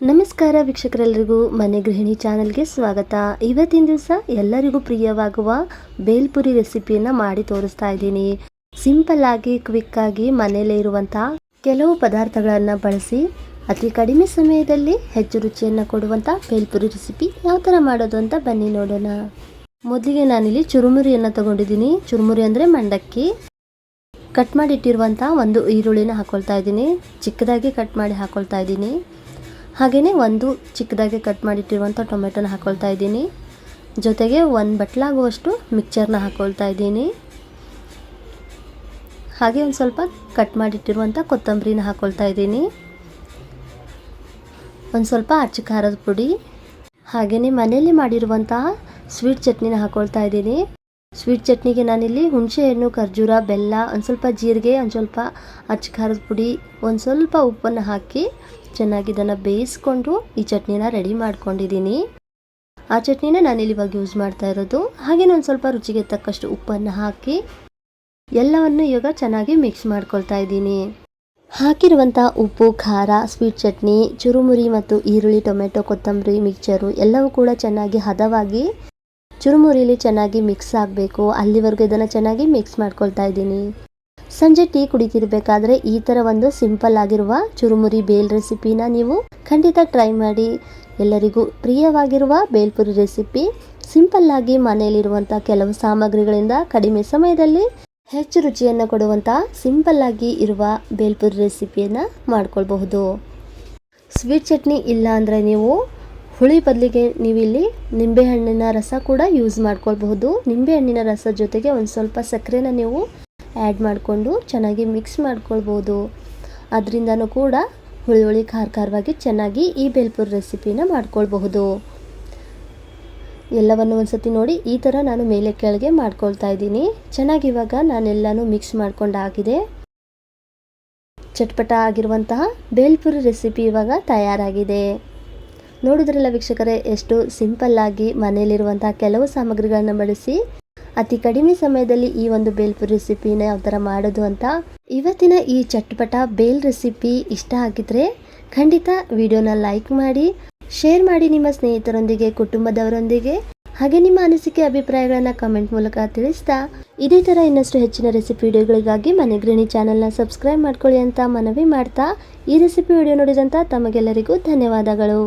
ನಮಸ್ಕಾರ ವೀಕ್ಷಕರೆಲ್ಲರಿಗೂ, ಮನೆ ಗೃಹಿಣಿ ಚಾನಲ್ಗೆ ಸ್ವಾಗತ. ಇವತ್ತಿನ ದಿವಸ ಎಲ್ಲರಿಗೂ ಪ್ರಿಯವಾಗುವ ಬೇಲ್ಪುರಿ ರೆಸಿಪಿಯನ್ನು ಮಾಡಿ ತೋರಿಸ್ತಾ ಇದ್ದೀನಿ. ಸಿಂಪಲ್ ಆಗಿ ಕ್ವಿಕ್ ಆಗಿ ಮನೆಯಲ್ಲೇ ಇರುವಂತಹ ಕೆಲವು ಪದಾರ್ಥಗಳನ್ನು ಬಳಸಿ, ಅತಿ ಕಡಿಮೆ ಸಮಯದಲ್ಲಿ ಹೆಚ್ಚು ರುಚಿಯನ್ನು ಕೊಡುವಂಥ ಬೇಲ್ಪುರಿ ರೆಸಿಪಿ ಯಾವ ಥರ ಮಾಡೋದು ಅಂತ ಬನ್ನಿ ನೋಡೋಣ. ಮೊದಲಿಗೆ ನಾನಿಲ್ಲಿ ಚುರುಮುರಿಯನ್ನು ತಗೊಂಡಿದ್ದೀನಿ. ಚುರುಮುರಿ ಅಂದರೆ ಮಂಡಕ್ಕಿ. ಕಟ್ ಮಾಡಿ ಇಟ್ಟಿರುವಂಥ ಒಂದು ಈರುಳ್ಳಿನ ಹಾಕ್ಕೊಳ್ತಾ ಇದ್ದೀನಿ. ಚಿಕ್ಕದಾಗಿ ಕಟ್ ಮಾಡಿ ಹಾಕ್ಕೊಳ್ತಾ ಇದ್ದೀನಿ. ಹಾಗೆಯೇ ಒಂದು ಚಿಕ್ಕದಾಗಿ ಕಟ್ ಮಾಡಿಟ್ಟಿರುವಂಥ ಟೊಮೆಟೊನ ಹಾಕ್ಕೊಳ್ತಾ ಇದ್ದೀನಿ. ಜೊತೆಗೆ ಒಂದು ಬಟ್ಲಾಗುವಷ್ಟು ಮಿಕ್ಚರ್ನ ಹಾಕ್ಕೊಳ್ತಾ ಇದ್ದೀನಿ. ಹಾಗೆ ಒಂದು ಸ್ವಲ್ಪ ಕಟ್ ಮಾಡಿಟ್ಟಿರುವಂಥ ಕೊತ್ತಂಬರಿನ ಹಾಕ್ಕೊಳ್ತಾ ಇದ್ದೀನಿ. ಒಂದು ಸ್ವಲ್ಪ ಅಚ್ಚ ಖಾರದ ಪುಡಿ. ಹಾಗೆಯೇ ಮನೆಯಲ್ಲಿ ಮಾಡಿರುವಂತಹ ಸ್ವೀಟ್ ಚಟ್ನಿನ ಹಾಕ್ಕೊಳ್ತಾ ಇದ್ದೀನಿ. ಸ್ವೀಟ್ ಚಟ್ನಿಗೆ ನಾನಿಲ್ಲಿ ಹುಣಸೆಹಣ್ಣು, ಖರ್ಜೂರ, ಬೆಲ್ಲ, ಒಂದು ಸ್ವಲ್ಪ ಜೀರಿಗೆ, ಒಂದು ಸ್ವಲ್ಪ ಅಚ್ಚ ಖಾರದ ಪುಡಿ, ಒಂದು ಸ್ವಲ್ಪ ಉಪ್ಪನ್ನು ಹಾಕಿ ಚೆನ್ನಾಗಿ ಇದನ್ನು ಬೇಯಿಸ್ಕೊಂಡು ಈ ಚಟ್ನಿನ ರೆಡಿ ಮಾಡ್ಕೊಂಡಿದ್ದೀನಿ. ಆ ಚಟ್ನಿನ ನಾನಿಲ್ಲಿ ಇವಾಗ ಯೂಸ್ ಮಾಡ್ತಾ ಇರೋದು. ಹಾಗೆಯೇ ಒಂದು ಸ್ವಲ್ಪ ರುಚಿಗೆ ತಕ್ಕಷ್ಟು ಉಪ್ಪನ್ನು ಹಾಕಿ ಎಲ್ಲವನ್ನು ಇವಾಗ ಚೆನ್ನಾಗಿ ಮಿಕ್ಸ್ ಮಾಡ್ಕೊಳ್ತಾ ಇದ್ದೀನಿ. ಹಾಕಿರುವಂಥ ಉಪ್ಪು, ಖಾರ, ಸ್ವೀಟ್ ಚಟ್ನಿ, ಚುರುಮುರಿ ಮತ್ತು ಈರುಳ್ಳಿ, ಟೊಮೆಟೊ, ಕೊತ್ತಂಬರಿ ಮಿಕ್ಸರು ಎಲ್ಲವೂ ಕೂಡ ಚೆನ್ನಾಗಿ ಹದವಾಗಿ ಚುರುಮುರಿಲಿ ಚೆನ್ನಾಗಿ ಮಿಕ್ಸ್ ಆಗಬೇಕು. ಅಲ್ಲಿವರೆಗೂ ಇದನ್ನು ಚೆನ್ನಾಗಿ ಮಿಕ್ಸ್ ಮಾಡ್ಕೊಳ್ತಾ ಇದ್ದೀನಿ. ಸಂಜೆ ಟೀ ಕುಡಿತಿರ್ಬೇಕಾದ್ರೆ ಈ ಥರ ಒಂದು ಸಿಂಪಲ್ ಆಗಿರುವ ಚುರುಮುರಿ ಬೇಲ್ ರೆಸಿಪಿನ ನೀವು ಖಂಡಿತ ಟ್ರೈ ಮಾಡಿ. ಎಲ್ಲರಿಗೂ ಪ್ರಿಯವಾಗಿರುವ ಬೇಲ್ಪುರಿ ರೆಸಿಪಿ. ಸಿಂಪಲ್ ಆಗಿ ಮನೆಯಲ್ಲಿರುವಂಥ ಕೆಲವು ಸಾಮಗ್ರಿಗಳಿಂದ ಕಡಿಮೆ ಸಮಯದಲ್ಲಿ ಹೆಚ್ಚು ರುಚಿಯನ್ನು ಕೊಡುವಂಥ ಸಿಂಪಲ್ ಆಗಿ ಇರುವ ಬೇಲ್ಪುರಿ ರೆಸಿಪಿಯನ್ನು ಮಾಡ್ಕೊಳ್ಬಹುದು. ಸ್ವೀಟ್ ಚಟ್ನಿ ಇಲ್ಲ ಅಂದರೆ ನೀವು ಹುಳಿ ಬದಲಿಗೆ ನೀವಿಲ್ಲಿ ನಿಂಬೆಹಣ್ಣಿನ ರಸ ಕೂಡ ಯೂಸ್ ಮಾಡ್ಕೊಳ್ಬಹುದು. ನಿಂಬೆಹಣ್ಣಿನ ರಸ ಜೊತೆಗೆ ಒಂದು ಸ್ವಲ್ಪ ಸಕ್ಕರೆನ ನೀವು ಆ್ಯಡ್ ಮಾಡಿಕೊಂಡು ಚೆನ್ನಾಗಿ ಮಿಕ್ಸ್ ಮಾಡ್ಕೊಳ್ಬೋದು ಅದರಿಂದನೂ ಕೂಡ ಹುಳಿ ಹುಳಿ ಖಾರ ಖಾರವಾಗಿ ಚೆನ್ನಾಗಿ ಈ ಬೇಲ್ಪುರ ರೆಸಿಪಿನ ಮಾಡ್ಕೊಳ್ಬಹುದು. ಎಲ್ಲವನ್ನು ಒಂದ್ಸತಿ ನೋಡಿ ಈ ಥರ ನಾನು ಮೇಲೆ ಕೆಳಗೆ ಮಾಡ್ಕೊಳ್ತಾ ಇದ್ದೀನಿ. ಚೆನ್ನಾಗಿ ಇವಾಗ ನಾನೆಲ್ಲನೂ ಮಿಕ್ಸ್ ಮಾಡ್ಕೊಂಡಾಗಿದೆ ಚಟ್ಪಟ ಆಗಿರುವಂತಹ ಬೇಲ್ಪುರಿ ರೆಸಿಪಿ ಇವಾಗ ತಯಾರಾಗಿದೆ. ನೋಡಿದ್ರಲ್ಲ ವೀಕ್ಷಕರೇ, ಎಷ್ಟು ಸಿಂಪಲ್ ಆಗಿ ಮನೆಯಲ್ಲಿರುವಂತಹ ಕೆಲವು ಸಾಮಗ್ರಿಗಳನ್ನ ಬಳಸಿ, ಅತಿ ಕಡಿಮೆ ಸಮಯದಲ್ಲಿ ಈ ಒಂದು ಬೇಲ್ಪು ರೆಸಿಪಿನ ಯಾವ ಥರ ಮಾಡೋದು ಅಂತ. ಇವತ್ತಿನ ಈ ಚಟ್ಪಟ ಬೇಲ್ ರೆಸಿಪಿ ಇಷ್ಟ ಆಗಿದ್ರೆ ಖಂಡಿತ ವಿಡಿಯೋನ ಲೈಕ್ ಮಾಡಿ, ಶೇರ್ ಮಾಡಿ ನಿಮ್ಮ ಸ್ನೇಹಿತರೊಂದಿಗೆ, ಕುಟುಂಬದವರೊಂದಿಗೆ, ಹಾಗೆ ನಿಮ್ಮ ಅನಿಸಿಕೆ ಅಭಿಪ್ರಾಯಗಳನ್ನು ಕಮೆಂಟ್ ಮೂಲಕ ತಿಳಿಸ್ತಾ, ಇದೇ ಥರ ಇನ್ನಷ್ಟು ಹೆಚ್ಚಿನ ರೆಸಿಪಿ ವಿಡಿಯೋಗಳಿಗಾಗಿ ಮನೆ ಗೃಹಿಣಿ ಚಾನಲ್ನ ಸಬ್ಸ್ಕ್ರೈಬ್ ಮಾಡ್ಕೊಳ್ಳಿ ಅಂತ ಮನವಿ ಮಾಡ್ತಾ, ಈ ರೆಸಿಪಿ ವಿಡಿಯೋ ನೋಡಿದಂಥ ತಮಗೆಲ್ಲರಿಗೂ ಧನ್ಯವಾದಗಳು.